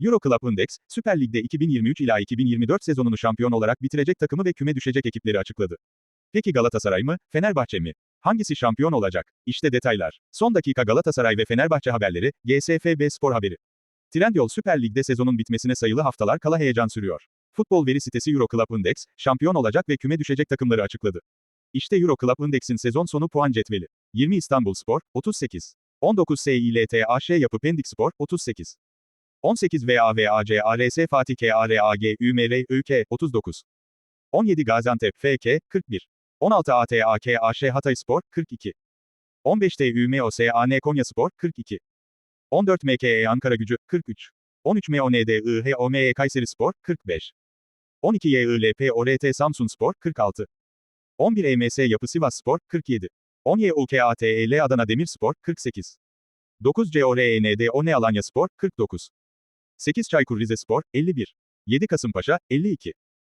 Euro Club Index, Süper Lig'de 2023 ila 2024 sezonunu şampiyon olarak bitirecek takımı ve küme düşecek ekipleri açıkladı. Peki Galatasaray mı, Fenerbahçe mi? Hangisi şampiyon olacak? İşte detaylar. Son dakika Galatasaray ve Fenerbahçe haberleri, GSFB Spor haberi. Trendyol Süper Lig'de sezonun bitmesine sayılı haftalar kala heyecan sürüyor. Futbol veri sitesi Euro Club Index, şampiyon olacak ve küme düşecek takımları açıkladı. İşte Euro Club Index'in sezon sonu puan cetveli. 20 İstanbul Spor, 38. 19 SİLTAŞ Yapı Pendik Spor, 38. 18 VAVAC ARS Fatih KARAG ÜMR ÜK, 39. 17 Gaziantep FK, 41. 16 ATAK AŞ Hatay Spor, 42. 15 TÜMOSAN Konya Spor, 42. 14 MKE Ankara Gücü, 43. 13 MOND IHOME Kayseri Spor, 45. 12 YILP ORT Samsun Spor, 46. 11 EMS Yapı Sivas Spor, 47. 10 YUKATEL Adana Demirspor, 48. 9 COREND ONE Alanya Spor, 49. 8 Çaykur Rizespor, 51. 7 Kasımpaşa, 52.